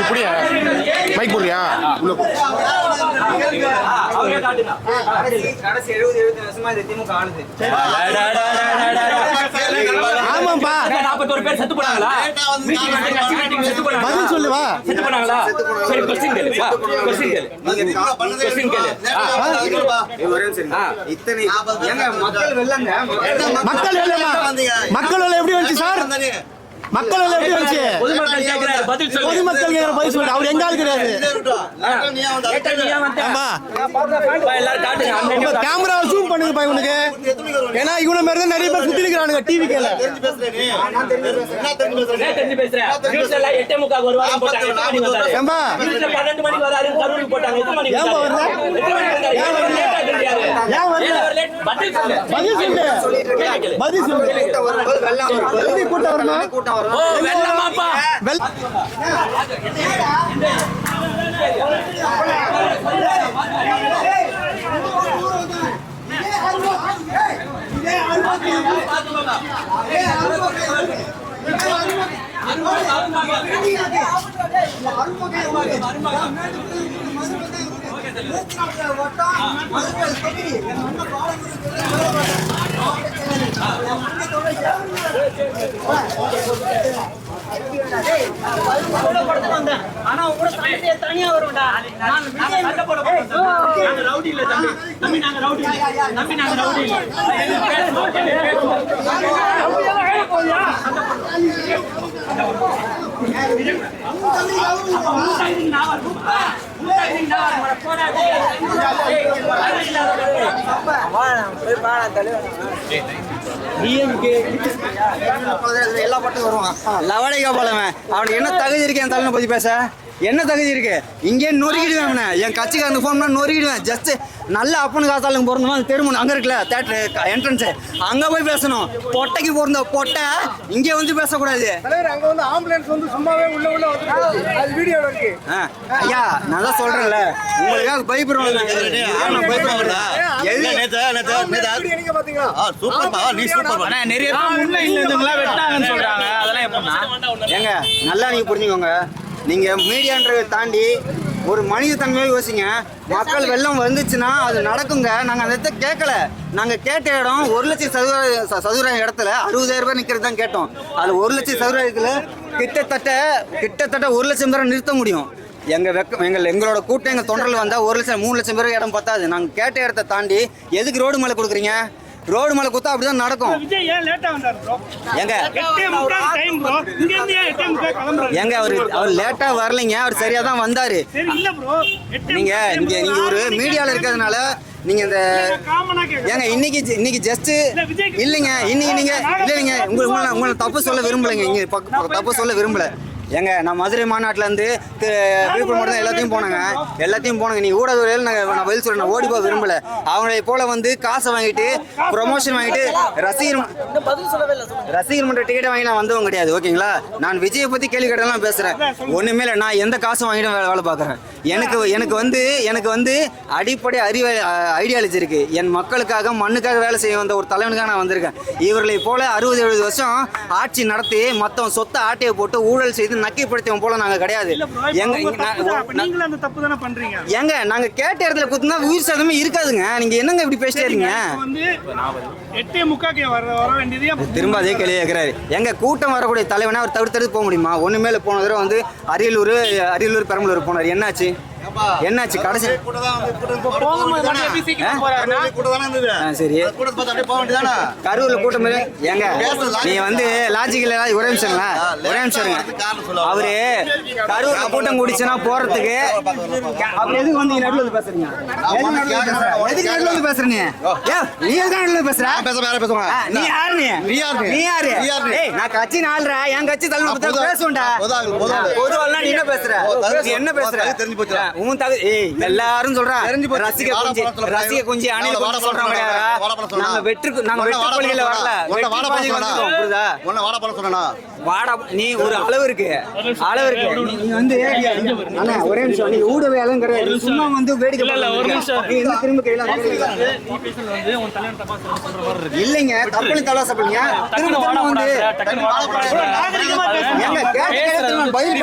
இப்படியா? மைக் போடுறியா. கடைசி எழுபது எழுபது வருஷமா இது திமுக ஆளுது ஆமாப்பா நாற்பத்தோரு பேர் செத்து போனாங்களா? மீட்டிங் வந்து கட்சி மீட்டிங் செத்து போனாங்களா? பதில் சொல்லு வா செத்து போனாங்களா? சரி கொஸ்டின் கேளு. வா கொஸ்டின் கேளு. கொஸ்டின் கேளு ஒரே நிமிஷம். இத்தனை ஏங்க மக்கள் வெள்ளங்க மக்கள் வேலைமா மக்கள் வேலை எப்படி வந்துச்சு சார்? மக்கள் எப்படி வந்துச்சு பொதுமக்கள் கேட்கிறாரு பதில் சொல்லு பொதுமக்கள் கேட்கிற பதில் சொல்லு அவர் எங்க? ஆமா பா, அண்ணன் கேமரா ஜூம் பண்ணுங்கப்பா இவனுக்கு ஏன்னா இவன மாதிரி தான் நிறைய பேர் சுத்தி இருக்கிறானுங்க டிவி கேல? ஏம்பா? வரல? ஏன் வரல? ஏன் வரல? பதில் சொல்லு. பதில் சொல்லு. பதில் சொல்லு கூட்டம் வரணும் கூட்டம் வரும் ஓ, வெள்ளமாப்பா. வெல் ஆனா உங்க கூட தனியா வரும்டா நான் நாங்க சண்டை போட போறோம். ரவுடி இல்ல தம்பி. தம்பி, நாங்க ரவுடி இல்ல. தம்பி, நாங்க ரவுடி இல்ல. பேசுவோம். எல்லா பாட்டும் வருவான். லவடை கோபாலவன் அவனுக்கு என்ன தகுதி இருக்கேன் தலைமை பத்தி பேச? என்ன தகுதி இருக்கு? இங்கே நொறுக்கிடுவேன் அவனை. என் கட்சிக்காரனுக்கு ஃபோன் பண்ணா நொறுக்கிடுவேன். ஜஸ்ட் நல்ல அப்பனு காசாளுங்க பிறந்தோம் அந்த தெருமன் அங்கே இருக்குல்ல தேட்டரு என்ட்ரன்ஸு அங்கே போய் பேசணும். பொட்டைக்கு பிறந்த பொட்டை இங்கே வந்து பேசக்கூடாது. தலைவர் அங்க வந்து ஆம்புலன்ஸ் வந்து சும்மாவே உள்ள உள்ள அது வீடியோல இருக்கு. ஆ, ஐயா நான் தான் சொல்றேன்ல. உங்களுக்காக பயப்படுறோம் நான் பயப்படுறேன்ல நிறைய வெட்டாங்கன்னு சொல்றாங்க. அதெல்லாம் எப்படின்னா ஏங்க நல்லா நீங்க புரிஞ்சுக்கோங்க. நீங்கள் மீடியான்றதை தாண்டி ஒரு மனித தன்மையாக யோசிங்க. மக்கள் வெள்ளம் வந்துச்சுன்னா அது நடக்குங்க. நாங்கள் அந்த இடத்த கேட்கல. நாங்கள் கேட்ட இடம் ஒரு லட்சம் சதுர ச- சதுர இடத்துல அறுபதாயிரம் ரூபாய் நிற்கிறது தான் கேட்டோம். அது ஒரு லட்சம் சதுரத்தில் கிட்டத்தட்ட கிட்டத்தட்ட ஒரு லட்சம் பேரை நிறுத்த முடியும். எங்கள் வெக்க எங்கள் எங்களோட கூட்டம் எங்கள் தொண்டரில் வந்தால் ஒரு லட்சம் மூணு லட்சம் பேருக்கு இடம் பத்தாது. நாங்கள் கேட்ட இடத்த தாண்டி எதுக்கு ரோடு மேலே கொடுக்குறீங்க? ரோடு மேலே கொடுத்தா அப்படி தான் நடக்கும் விஜய் ஏன் லேட்டா வந்தாரு ப்ரோ எங்க? எட்டே முக்கால் டைம் ப்ரோ இங்க இருந்து ஏன் எட்டே முக்கால் கிளம்புறாரு? ஏங்க அவர் அவர் லேட்டா வரலைங்க. அவர் சரியா தான் வந்தாரு. சரி இல்ல ப்ரோ நீங்க இங்க நீங்க ஒரு மீடியால இருக்கிறதுனால நீங்க இந்த ஏங்க இன்னைக்கு ஜ- இன்னைக்கு ஜஸ்ட் இல்லைங்க. இன்னைக்கு நீங்க இல்லைங்க உங்களை உங்களை உங்களை தப்பு சொல்ல விரும்பலைங்க. இங்க தப்பு சொல்ல விரும்பல. ஏங்க நான் மதுரை மாநாட்டிலேருந்து விழுப்புரம் மட்டும் எல்லாத்தையும் போனேங்க. எல்லாத்தையும் போனேங்க. நீ ஊடகவியல் நான் நான் பதில் சொல்கிறேன் ஓடி போக விரும்பல. அவங்களை போல் வந்து காசை வாங்கிட்டு ப்ரொமோஷன் வாங்கிட்டு ரசிகர் ரசிகர் மன்ற டிக்கெட்டை வாங்கி நான் வந்தவங்க கிடையாது ஓகேங்களா? நான் விஜயை பற்றி கேள்வி கேட்டெல்லாம் பேசுகிறேன் ஒன்றுமே இல்லை நான் எந்த காசும் வாங்கிட்டு வேலை வேலை பார்க்குறேன். எனக்கு எனக்கு வந்து எனக்கு வந்து அடிப்படை அறிவு ஐடியாலஜி இருக்குது என் மக்களுக்காக மண்ணுக்காக வேலை செய்ய வந்த ஒரு தலைவனுக்காக நான் வந்திருக்கேன். இவர்களை போல அறுபது எழுபது வருஷம் ஆட்சி நடத்தி மற்றவன் சொத்தை ஆட்டையை போட்டு ஊழல் செய்து நக்கைப்படுத்தியவன் போல நாங்க கிடையாது. எங்க அந்த தப்பு தானே பண்றீங்க. ஏங்க நாங்க கேட்ட இடத்துல குத்துனா உயிர் சேதமே இருக்காதுங்க. நீங்க என்னங்க இப்படி பேசிட்டே இருக்கீங்க? வந்து எட்டே முக்காக்கு வர வர வேண்டியது திரும்ப அதே கேள்வி கேட்குறாரு எங்க கூட்டம் வரக்கூடிய தலைவனை அவர் தவிர்த்து போக முடியுமா? ஒண்ணுமே இல்லை போன தடவை வந்து அரியலூர் அரியலூர் பெரம்பலூர் போனார். என்னாச்சு? என்னாச்சு கடைசி சரி. கரூர்ல கூட்டம் ஏங்க நீ வந்து லாஜிக்கல் ஒரே நிமிஷங்களா ஒரே நிமிஷம் அவரு கரூர்ல கூட்டம் குடிச்சுன்னா போறதுக்கு அப்படி எதுக்கு வந்து நடுவில் வந்து பேசுறீங்க? எதுக்கு நடுவுல பேசுறீங்க நீ? எதுக்கு நடுவுல பேசுற? ஆ, நீ யாரு நீ? நீ யாரு? நீ? யாரு? நீ யாரு? ஏய் நான் கட்சி நாள்றா. என் கட்சி தலைமை. பேசுவேன்டா பொது ஆள், பொது ஆள். பொது ஆள்னா நீ என்ன பேசுற? என்ன பேசுற? தெரிஞ்சு போச்சுடா. உன் தகுதி ஏய் எல்லாரும் சொல்றான். ரசிக குஞ்சு ரசிக குஞ்சு அணில் வாடா குஞ்சு பழம் சொல்றவங்க சொல்றா. யாரா? வாடா பழம் சொல்றா. நாங்க வெற்று நாங்க வெற்று பழம் வரல. வாடா பழம். வந்துட்டோம், புரியுதா உன்னை வாடா பழம் சொன்னா வாடா நீ ஒரு அளவு இருக்கு. அளவு இருக்கு. நீ- வந்து அண்ணா ஒரே நிமிஷம். நீ ஊடகம் கிடையாது நீ சும்மா வந்து வேடிக்கை நீ என்ன திரும்ப கையில வந்து உன் தலைவன் தப்பா சொல்ற மாதிரி இருக்கு. இல்லைங்க தலா திரும்ப வந்து பதில்